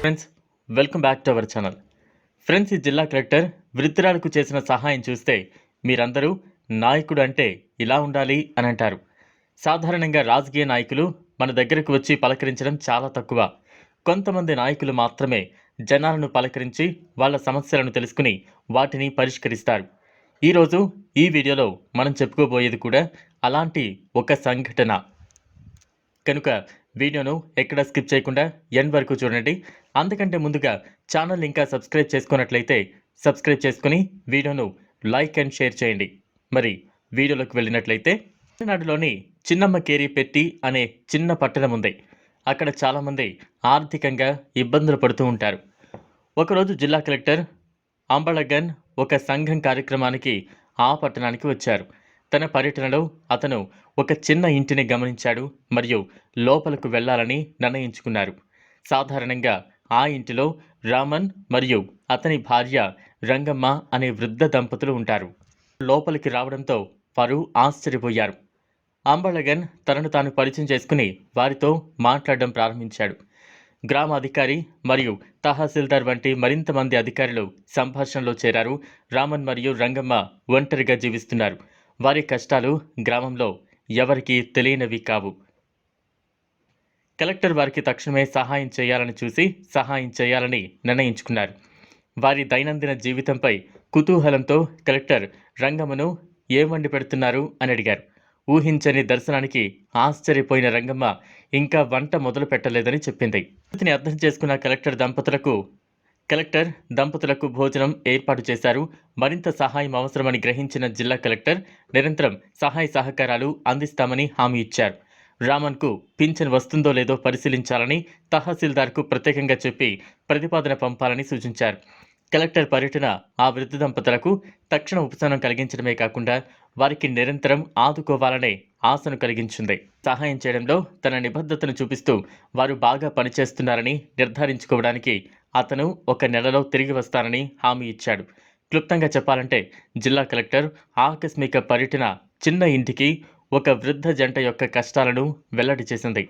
Friends welcome back to our channel friends ఈ జిల్లా collector వృద్ధురాలకు చేసిన సహాయం చూస్తే మీరందరూ నాయకుడు అంటే ఇలా ఉండాలి అని అంటారు. సాధారణంగా రాజకీయ నాయకులు మన దగ్గరకు వచ్చి పలకరించడం చాలా తక్కువ. కొంతమంది నాయకులు మాత్రమే జనాలను పలకరించి వాళ్ళ సమస్యలను తెలుసుకుని వాటిని పరిష్కరిస్తారు. ఈరోజు ఈ వీడియోలో మనం చెప్పుకోబోయేది కూడా అలాంటి ఒక సంఘటన. కనుక వీడియోను ఎక్కడ స్కిప్ చేయకుండా ఎండ్ వరకు చూడండి. అందుకంటే ముందుగా ఛానల్ ఇంకా సబ్స్క్రైబ్ చేసుకున్నట్లయితే సబ్స్క్రైబ్ చేసుకుని వీడియోను లైక్ అండ్ షేర్ చేయండి. మరి వీడియోలోకి వెళ్ళినట్లయితే తమిళనాడులోని చిన్నమ్మ కేరి పెట్టి అనే చిన్న పట్టణం ఉంది. అక్కడ చాలామంది ఆర్థికంగా ఇబ్బందులు పడుతూ ఉంటారు. ఒకరోజు జిల్లా కలెక్టర్ అంబళగన్ ఒక సంఘం కార్యక్రమానికి ఆ పట్టణానికి వచ్చారు. తన పర్యటనలో అతను ఒక చిన్న ఇంటిని గమనించాడు మరియు లోపలకు వెళ్ళాలని నిర్ణయించుకున్నారు. సాధారణంగా ఆ ఇంటిలో రామన్ మరియు అతని భార్య రంగమ్మ అనే వృద్ధ దంపతులు ఉంటారు. లోపలికి రావడంతో వారు ఆశ్చర్యపోయారు. అంబళగన్ తనను తాను పరిచయం చేసుకుని వారితో మాట్లాడడం ప్రారంభించాడు. గ్రామ అధికారి మరియు తహసీల్దార్ వంటి మరింత మంది అధికారులు సంభాషణలో చేరారు. రామన్ మరియు రంగమ్మ ఒంటరిగా జీవిస్తున్నారు. వారి కష్టాలు గ్రామంలో ఎవరికీ తెలియనివి కావు. కలెక్టర్ వారికి తక్షణమే సహాయం చేయాలని చూసి సహాయం చేయాలని నిర్ణయించుకున్నారు. వారి దైనందిన జీవితంపై కుతూహలంతో కలెక్టర్ రంగమ్మను ఏం వండి పెడుతున్నారు అని అడిగారు. ఊహించని దర్శనానికి ఆశ్చర్యపోయిన రంగమ్మ ఇంకా వంట మొదలు పెట్టలేదని చెప్పింది. అతని అర్థం చేసుకున్న కలెక్టర్ దంపతులకు కలెక్టర్ దంపతులకు భోజనం ఏర్పాటు చేశారు. మరింత సహాయం అవసరమని గ్రహించిన జిల్లా కలెక్టర్ నిరంతరం సహాయ సహకారాలు అందిస్తామని హామీ ఇచ్చారు. రామన్కు పింఛన్ వస్తుందో లేదో పరిశీలించాలని తహసీల్దార్కు ప్రత్యేకంగా చెప్పి ప్రతిపాదన పంపాలని సూచించారు. కలెక్టర్ పర్యటన ఆ వృద్ధ దంపతులకు తక్షణ ఉపశమనం కలిగించడమే కాకుండా వారికి నిరంతరం ఆదుకోవాలనే ఆశను కలిగించింది. సహాయం చేయడంలో తన నిబద్ధతను చూపిస్తూ వారు బాగా పనిచేస్తున్నారని నిర్ధారించుకోవడానికి అతను ఒక నెలలో తిరిగి వస్తానని హామీ ఇచ్చాడు. క్లుప్తంగా చెప్పాలంటే జిల్లా కలెక్టర్ ఆకస్మిక పర్యటన చిన్న ఇంటికి ఒక వృద్ధ జంట యొక్క కష్టాలను వెల్లడి చేసింది.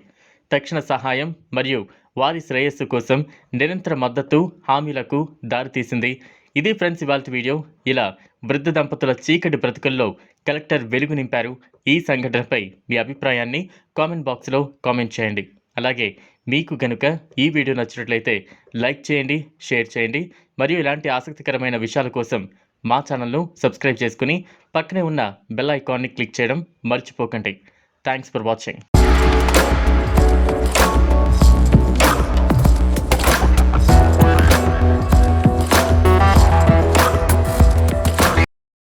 తక్షణ సహాయం మరియు వారి శ్రేయస్సు కోసం నిరంతర మద్దతు హామీలకు దారితీసింది ఇది ఫ్రెండ్స్ ఇవాళ వీడియో. ఇలా వృద్ధ దంపతుల చీకటి బ్రతుకుల్లో కలెక్టర్ వెలుగు నింపారు. ఈ సంఘటనపై మీ అభిప్రాయాన్ని కామెంట్ బాక్స్లో కామెంట్ చేయండి. అలాగే మీకు గనుక ఈ వీడియో నచ్చినట్లయితే లైక్ చేయండి షేర్ చేయండి మరియు ఇలాంటి ఆసక్తికరమైన విషయాల కోసం మా ఛానల్ను సబ్స్క్రైబ్ చేసుకుని పక్కనే ఉన్న బెల్ ఐకాన్ని క్లిక్ చేయడం మర్చిపోకండి. Thanks for watching.